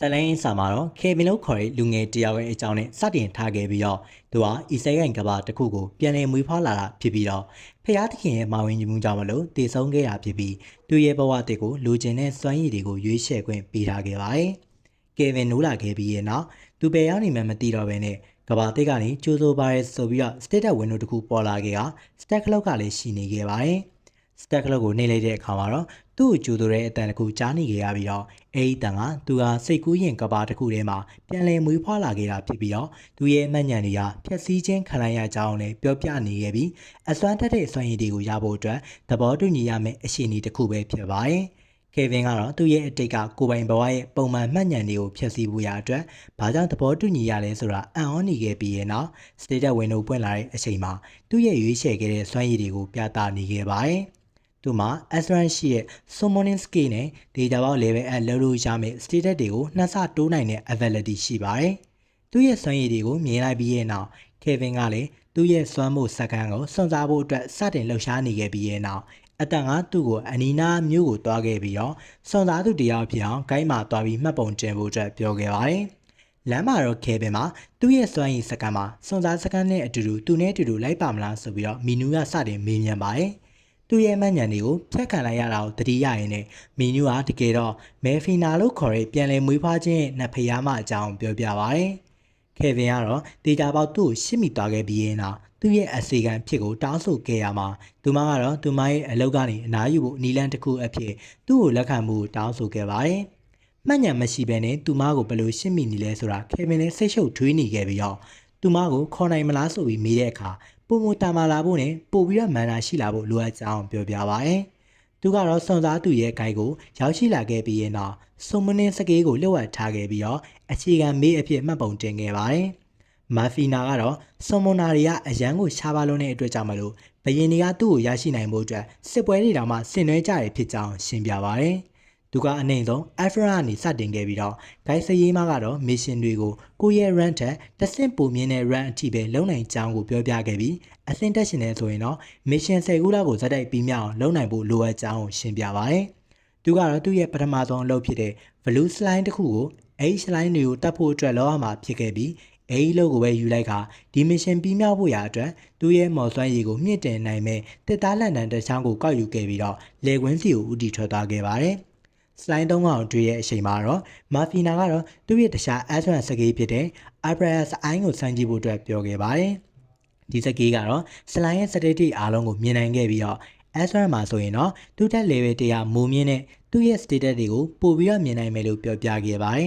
ဇလိုင်းအင်းစာမှာတော့ကေဗင်လို့ခေါ်တဲ့လူငယ်တယောက်ရဲ့အကြောင်းနဲ့စတင်ထားခဲ့ပြီးတော့သူဟာအီဆေရိုင်ကဘာတစ်ခုကိုပြန်လည်မွေးဖွားလာတာဖြစ်ပြီးတော့ဖျားသခင်ရဲ့မာဝင်ကြီးမှုကြောင့်မလို့တည်ဆုံးခဲ့တာဖြစ်ပြီးသူရဲ့ဘဝအတစ်ကိုလူကျင်တဲ့စွမ်းရည်တွေကိုရွေးချယ်ခွင့်ပေးထားခဲ့ပါတယ်။ကေဗင်နိုးလာခဲ့ပြီးရဲ့နောက်သူပဲရောက်နေမှမသိတော့ဘဲနဲ့ကဘာတစ်ကနေကျိုးစိုးပါရဲဆိုပြီးတော့ state window တစ်ခုပေါ်လာခဲ့က stack clock ကလည်းရှိနေခဲ့ပါတယ်။ stack clock ကိုနှိပ်လိုက်တဲ့အခါမှာတော့သူ့ကိုကြိုးဆိုတဲ့အတန်တစ်ခုကြားနေခဲ့ရပြီးတော့အဲဒီတန်ကသူကစိတ်ကူးရင်ကဘာတစ်ခုထဲမှာပြန်လည်မွေးဖွားလာခဲ့တာဖြစ်ပြီးတော့သူရဲ့အမှတ်ဉာဏ်တွေကဖြည့်ဆည်းခြင်းခံလိုက်ရကြောင်းလည်းပြောပြနေခဲ့ပြီးအစွမ်းတက်တဲ့အစွမ်းရည်တွေကိုရဖို့အတွက်သဘောတူညီရမယ့်အခြေအနေတစ်ခုပဲဖြစ်ပါတယ်။ကေဗင်ကတော့သူ့ရဲ့အတိတ်ကကိုပိုင်ဘဝရဲ့ပုံမှန်မှတ်ဉာဏ်တွေကိုဖျက်ဆီးဖို့ရအတွက်ဘာကြောင့်သဘောတူညီရလဲဆိုတာအံ့ဩနေခဲ့ပြီးရဲ့နောက် state window ပွင့်လာတဲ့အချိန်မှာသူ့ရဲ့ရွေးချယ်ခဲ့တဲ့စွမ်းရည်တွေကိုပြသနေခဲ့ပါတယ်။ သူမှာ Asran ရှိရဲ့ Summoning Skill နဲ့ Data Box Level အလုပ်လို့ရမယ့် Status တွေကိုနှစ်ဆတိုးနိုင်တဲ့ Ability ရှိပါတယ်။သူ့ရဲ့စွမ်းရည်တွေကိုမြင်လိုက်ပြီးရဲ့နောက် Kevin ကလည်းသူ့ရဲ့စွမ်းမှုစက္ကန့်ကိုစွန့်စားဖို့အတွက်စတင်လှုပ်ရှားနေခဲ့ပြီးရဲ့နောက်အတန်ကသူ့ကိုအနီနာမျိုးကိုတွားခဲ့ပြီးတော့စွန်သားသူတယောက်ဖြစ်အောင်ဂိုင်းမှာတွားပြီးမှတ်ပုံတင်ဖို့အတွက်ပြောခဲ့ပါတယ်။လမ်းမှာတော့ခဲပင်မှာသူ့ရဲ့စွမ်းရည်စကန်မှာစွန်သားစကန်နဲ့အတူတူသူနဲ့အတူတူလိုက်ပါမလားဆိုပြီးတော့မီနူးကစတင်မေးမြန်းပါတယ်။ သူ့ရဲ့မှတ်ဉာဏ်တွေကိုဖျက်ခံလိုက်ရတာကိုတတိယရင်နဲ့မီနူဟာတကယ်တော့မဲဖီနာလို့ခေါ်တဲ့ပြန်လည်မွေးဖွားခြင်းရဲ့နဖျားမအကြောင်းပြောပြပါရယ်။ခေဗင်ကတော့ဒေတာပေါက်သူ့ကိုရှစ်မိသွားခဲ့ပြီးရင်တော့သူ့ရဲ့အစီကံဖြစ်ကိုတောင်းဆိုခဲ့ရမှာသူမကတော့သူမရဲ့အလုပ်ကနေအနားယူဖို့နီလန်တစ်ခုအဖြစ်သူ့ကိုလက်ခံမှုတောင်းဆိုခဲ့ပါတယ်။မှတ်ဉာဏ်မရှိဘဲနဲ့သူမကိုဘယ်လိုရှစ်မိနေလဲဆိုတာခေဗင်လည်းစိတ်ရှုပ်ထွေးနေခဲ့ပြီးတော့သူမကိုခေါ်နိုင်မလားဆိုပြီးမေးတဲ့အခါ ပုံမတာမာလာဖို့နဲ့ပို့ပြီးတော့မန်နာရှိလာဖို့လိုအပ်ကြောင်းပြောပြပါရယ်။သူကတော့စွန်စားသူရဲ့ဂိုင်းကိုရောက်ရှိလာခဲ့ပြီးရင်တော့စုံမင်းစကေးကိုလှုပ်ဝက်ထားခဲ့ပြီးတော့အခြေခံမေးအဖြစ်မှတ်ပုံတင်ခဲ့ပါတယ်။မာဖီနာကတော့စုံမနာတွေကအရန်ကိုရှားပါလုံးတဲ့အတွက်ကြောင့်မလို့ဘယင်တွေကသူ့ကိုရရှိနိုင်ဖို့အတွက်စစ်ပွဲတွေတောင်မှဆင်နွှဲကြရဖြစ်ကြောင်းရှင်းပြပါရယ်။ သူကအနှိမ်ဆုံး Alpha ကနေစတင်ခဲ့ပြီးတော့ဂိုင်းစရေးမကတော့ mission တွေကိုကိုရဲ့ run ထက်တဆင့်ပိုမြင့်တဲ့ run အထိပဲလုံနိုင်ကြောင်းကိုပြောပြခဲ့ပြီးအဆင့်တက်ရှင်နေဆိုရင်တော့ mission 10ခုလောက်ကိုဇက်တိုက်ပြီးမြောက်လုံနိုင်ဖို့လိုအပ်ကြောင်းကိုရှင်းပြပါတယ်။သူကတော့သူ့ရဲ့ပထမဆုံးအလုပ်ဖြစ်တဲ့ blue slime တစ်ခုကို H line တွေကိုတတ်ဖို့အတွက်လောက်ရမှာဖြစ်ခဲ့ပြီးအဲဒီလို့ကိုပဲယူလိုက်ကဒီမရှင်ပြီးမြောက်ဖို့ရာအတွက်သူ့ရဲ့မော်စွမ်းရည်ကိုမြင့်တင်နိုင်မဲ့တစ်သားလန်တန်တစ်ချောင်းကိုကောက်ယူခဲ့ပြီးတော့လေကွင်းစီကိုဦးတည်ထွက်သွားခဲ့ပါတယ်။ စလိုင်းသုံးကောင်တွေ့ရဲ့အချိန်မှာတော့မာဖီနာကတော့သူ့ရဲ့တခြား S1 စကေးဖြစ်တဲ့ Abras အိုင်းကိုစမ်းကြည့်ဖို့အတွက်ပြောခဲ့ပါတယ်။ဒီစကေးကတော့စလိုင်းရဲ့ static အားလုံးကိုမြင်နိုင်ခဲ့ပြီးတော့ S1 မှာဆိုရင်တော့သူ့တက် level 100မူမြင့်တဲ့သူ့ရဲ့ status တွေကိုပို့ပြီးတော့မြင်နိုင်မယ်လို့ပြောပြခဲ့ပါတယ်